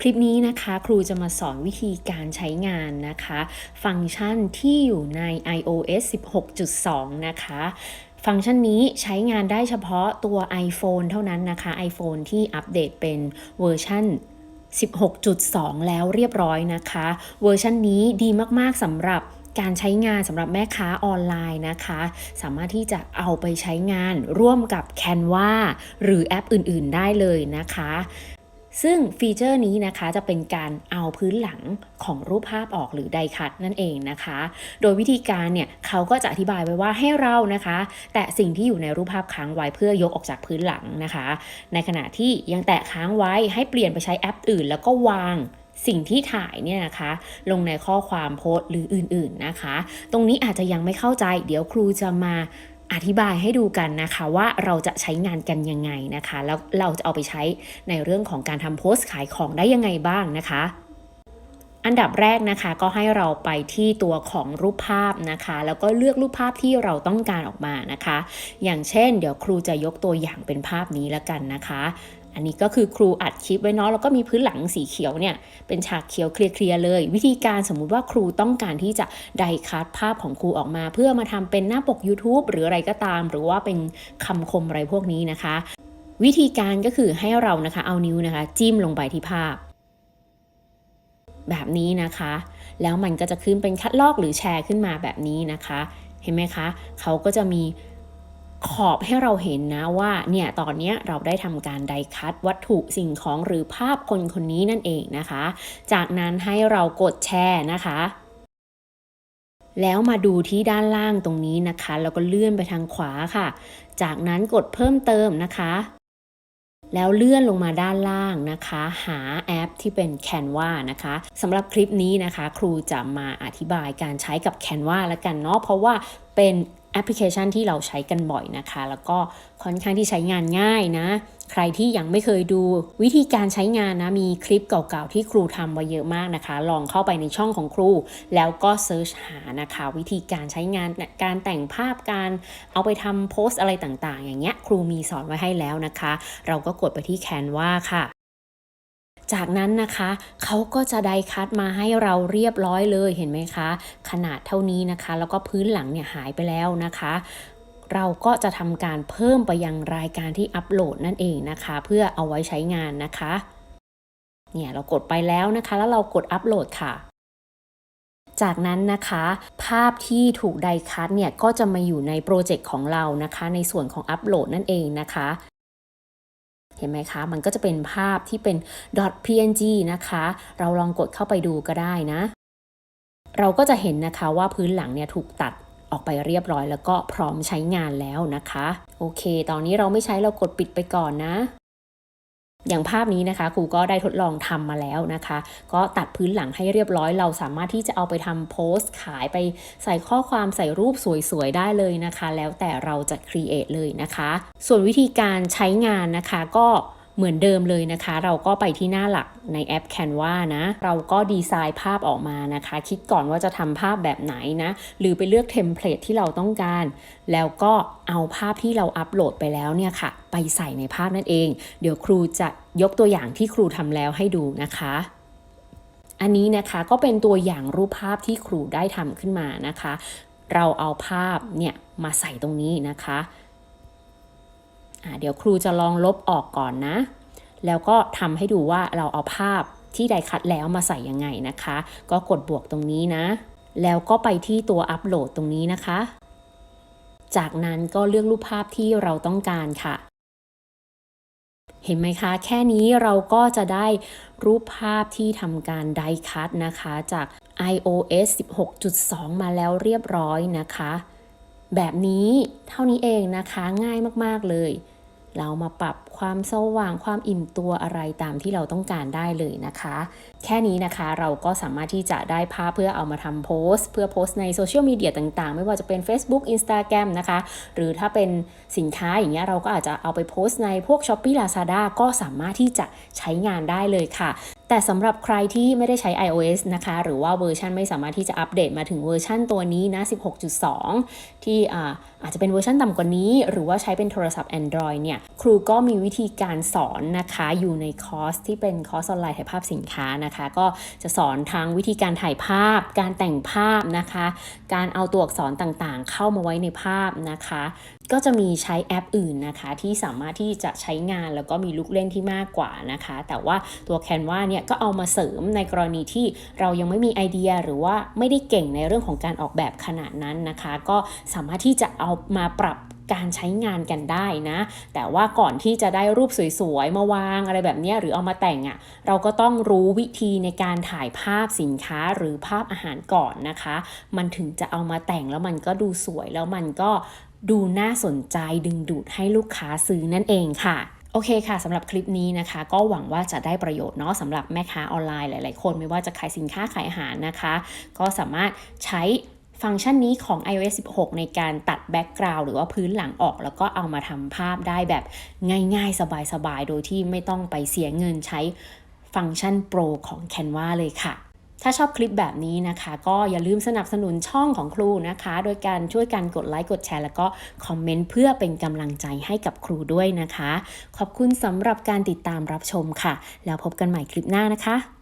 คลิปนี้นะคะครูจะมาสอนวิธีการใช้งานนะคะ ฟังก์ชันที่อยู่ใน iOS 16.2 นะคะฟังก์ชันนี้ใช้งานได้เฉพาะตัว iPhone เท่านั้นนะคะ iPhone ที่อัปเดตเป็นเวอร์ชัน16.2 แล้วเรียบร้อยนะคะ เวอร์ชันนี้ดีมาก ๆสำหรับการใช้งานสำหรับแม่ค้าออนไลน์นะคะ สามารถที่จะเอาไปใช้งานร่วมกับ Canva หรือแอปอื่น ๆ ได้เลยนะคะ ซึ่งฟีเจอร์นี้นะคะจะเป็นการเอาพื้นหลังของรูปภาพออกหรือไดคัตนั่นเองนะคะ โดยวิธีการเนี่ยเขาก็จะอธิบายไว้ว่าให้เรานะคะ แตะสิ่งที่อยู่ในรูปภาพค้างไว้เพื่อยกออกจากพื้นหลังนะคะ ในขณะที่ยังแตะค้างไว้ให้เปลี่ยนไปใช้แอปอื่น แล้วก็วางสิ่งที่ถ่ายเนี่ยนะคะ ลงในข้อความโพสต์หรืออื่นๆนะคะ ตรงนี้อาจจะยังไม่เข้าใจ เดี๋ยวครูจะมา อธิบายให้ดูกันนะคะว่าเราจะใช้งานกันยังไงนะคะ แล้วเราจะเอาไปใช้ในเรื่องของการทำโพสต์ขายของได้ยังไงบ้างนะคะอันดับแรกนะคะก็ให้เราไปที่ตัวของรูปภาพนะคะ แล้วก็เลือกรูปภาพที่เราต้องการออกมานะคะ อย่างเช่น เดี๋ยวครูจะยกตัวอย่างเป็นภาพนี้แล้วกันนะคะ อันนี้ก็คือครูอัดคลิปไว้เนาะแล้วก็มีพื้นหลังสีเขียวเนี่ยเป็นฉากเขียวเคลียร์ๆเลย วิธีการสมมุติว่าครูต้องการที่จะไดคัดภาพของครูออกมา เพื่อมาทำเป็นหน้าปก YouTube หรืออะไรก็ตาม หรือว่าเป็นคำคมอะไรพวกนี้นะคะ วิธีการก็คือให้เรานะคะเอานิ้วนะคะ จิ้มลงไปที่ภาพ แบบนี้นะคะ แล้วมันก็จะขึ้นเป็นคัดลอกหรือแชร์ขึ้นมาแบบนี้นะคะ เห็นไหมคะเขาก็จะมี ขอบให้เราเห็นนะว่าเนี่ยตอนนี้เราได้ทำการไดคัดวัตถุสิ่งของหรือภาพคนคนนี้นั่นเองนะคะ จากนั้นให้เรากดแชร์นะคะแล้วมาดูที่ด้านล่างตรงนี้นะคะ แล้วก็เลื่อนไปทางขวาค่ะ จากนั้นกดเพิ่มเติมนะคะ แล้วเลื่อนลงมาด้านล่างนะคะ หาแอปที่เป็น Canva นะคะสำหรับคลิปนี้นะคะ ครูจะมาอธิบายการใช้กับ Canva แล้วกันเนาะเพราะว่าเป็น แอปพลิเคชันที่เราใช้กันบ่อยนะคะ แล้วก็ค่อนข้างที่ใช้งานง่ายนะ ใครที่ยังไม่เคยดูวิธีการใช้งานนะ มีคลิปเก่าๆที่ครูทำไว้เยอะมากนะคะ ลองเข้าไปในช่องของครู แล้วก็เซิร์ชหานะคะ วิธีการใช้งานการแต่งภาพการเอาไปทำโพสต์อะไรต่างๆ อย่างเงี้ยครูมีสอนไว้ให้แล้วนะคะ เราก็กดไปที่แคนวาค่ะ จากนั้นนะคะเขาก็จะไดคัดมาให้เราเรียบร้อยเลยเห็นไหมคะ ขนาดเท่านี้นะคะ แล้วก็พื้นหลังเนี่ยหายไปแล้วนะคะเราก็จะทำการเพิ่มไปยังรายการที่อัปโหลดนั่นเองนะคะ เพื่อเอาไว้ใช้งานนะคะ เนี่ยเรากดไปแล้วนะคะ แล้วเรากดอัปโหลดค่ะ จากนั้นนะคะ ภาพที่ถูกไดคัดเนี่ยก็จะมาอยู่ในโปรเจกต์ของเรานะคะ ในส่วนของอัปโหลดนั่นเองนะคะ ห็นไหมคะ มันก็จะเป็นภาพที่เป็น .png นะคะ เราลองกดเข้าไปดูก็ได้นะ เราก็จะเห็นนะคะว่าพื้นหลังเนี่ยถูกตัดออกไปเรียบร้อยแล้วก็พร้อมใช้งานแล้วนะคะ โอเค ตอนนี้เราไม่ใช้เรากดปิดไปก่อนนะ อย่างภาพนี้นะคะครูก็ได้ทดลองทำมาแล้วนะคะ ก็ตัดพื้นหลังให้เรียบร้อย เราสามารถที่จะเอาไปทำโพสต์ขายไปใส่ข้อความใส่รูปสวยๆได้เลยนะคะ แล้วแต่เราจะครีเอทเลยนะคะ ส่วนวิธีการใช้งานนะคะก็ เหมือนเดิมเลยนะคะ เราก็ไปที่หน้าหลักในแอป Canva นะ เราก็ดีไซน์ภาพออกมานะคะ คิดก่อนว่าจะทำภาพแบบไหนนะ หรือไปเลือกเทมเพลตที่เราต้องการ แล้วก็เอาภาพที่เราอัปโหลดไปแล้วเนี่ยค่ะ ไปใส่ในภาพนั่นเอง เดี๋ยวครูจะยกตัวอย่างที่ครูทำแล้วให้ดูนะคะอันนี้นะคะก็เป็นตัวอย่างรูปภาพที่ครูได้ทำขึ้นมานะคะ เราเอาภาพเนี่ยมาใส่ตรงนี้นะคะ เดี๋ยวครูจะลองลบออกก่อนนะ แล้วก็ทำให้ดูว่าเราเอาภาพที่ไดคัดแล้วมาใส่ยังไงนะคะ ก็กดบวกตรงนี้นะ แล้วก็ไปที่ตัวอัปโหลดตรงนี้นะคะ จากนั้นก็เลือกรูปภาพที่เราต้องการค่ะ เห็นไหมคะ แค่นี้เราก็จะได้รูปภาพที่ทำการไดคัดนะคะ จาก iOS 16.2 มาแล้วเรียบร้อยนะคะ แบบนี้เท่านี้เองนะคะง่ายมาก ๆ เลย เรามาปรับ ความสว่างความอิ่มตัวอะไรตามที่เราต้องการได้เลยนะคะ แค่นี้นะคะเราก็สามารถที่จะได้ภาพเพื่อเอามาทำโพสต์ เพื่อโพสต์ในโซเชียลมีเดียต่างๆ ไม่ว่าจะเป็น Facebook Instagram นะคะ หรือถ้าเป็นสินค้าอย่างเงี้ยเราก็อาจจะเอาไปโพสต์ในพวก s h อ p e e Lazada ก็สามารถที่จะใช้งานได้เลยค่ะแต่สำหรับใครที่ไม่ได้ใช้ iOS นะคะ หรือว่าเวอร์ชันไม่สามารถที่จะอัปเดตมาถึงเวอร์ชันตัวนี้นะ 16.2 ที่อาอาจจะเป็นเวอร์ชันต่ำกว่านี้ หรือว่าใช้เป็นโทรศัพท์ Android เนี่ย ครูก็มีวิธีการสอนนะคะอยู่ในคอร์สที่เป็นคอร์สออนไลน์ถ่ายภาพสินค้านะคะ ก็จะสอนทั้งวิธีการถ่ายภาพ การแต่งภาพนะคะ การเอาตัวอักษรต่างๆ เข้ามาไว้ในภาพนะคะ ก็จะมีใช้แอปอื่นนะคะ ที่สามารถที่จะใช้งานแล้วก็มีลูกเล่นที่มากกว่านะคะ แต่ว่าตัว Canva เนี่ยก็เอามาเสริมในกรณีที่เรายังไม่มีไอเดียหรือว่าไม่ได้เก่งในเรื่องของการออกแบบขนาดนั้นนะคะ ก็สามารถที่จะเอามาปรับ การใช้งานกันได้นะ แต่ว่าก่อนที่จะได้รูปสวยๆ มาวางอะไรแบบนี้หรือเอามาแต่งอะ่ะเราก็ต้องรู้วิธีในการถ่ายภาพสินค้าหรือภาพอาหารก่อนนะคะ มันถึงจะเอามาแต่งแล้วมันก็ดูสวยแล้วมันก็ดูน่าสนใจดึงดูดให้ลูกค้าซื้อนั่นเองค่ะโอเคค่ะสำหรับคลิปนี้นะคะ ก็หวังว่าจะได้ประโยชน์เนาะสำหรับแม่ค้าออนไลน์หลาย ๆ คนไม่ว่าจะขายสินค้าขายอาหารนะคะ ก็สามารถใช้ ฟังก์ชันนี้ของ iOS 16 ในการตัดแบ็กกราวด์หรือว่าพื้นหลังออก แล้วก็เอามาทำภาพได้แบบง่ายๆ สบายๆ โดยที่ไม่ต้องไปเสียเงินใช้ฟังก์ชันโปรของ Canva เลยค่ะ ถ้าชอบคลิปแบบนี้นะคะ ก็อย่าลืมสนับสนุนช่องของครูนะคะ โดยการช่วยกันกดไลค์ กดแชร์ แล้วก็คอมเมนต์เพื่อเป็นกำลังใจให้กับครูด้วยนะคะ ขอบคุณสำหรับการติดตามรับชมค่ะ แล้วพบกันใหม่คลิปหน้านะคะ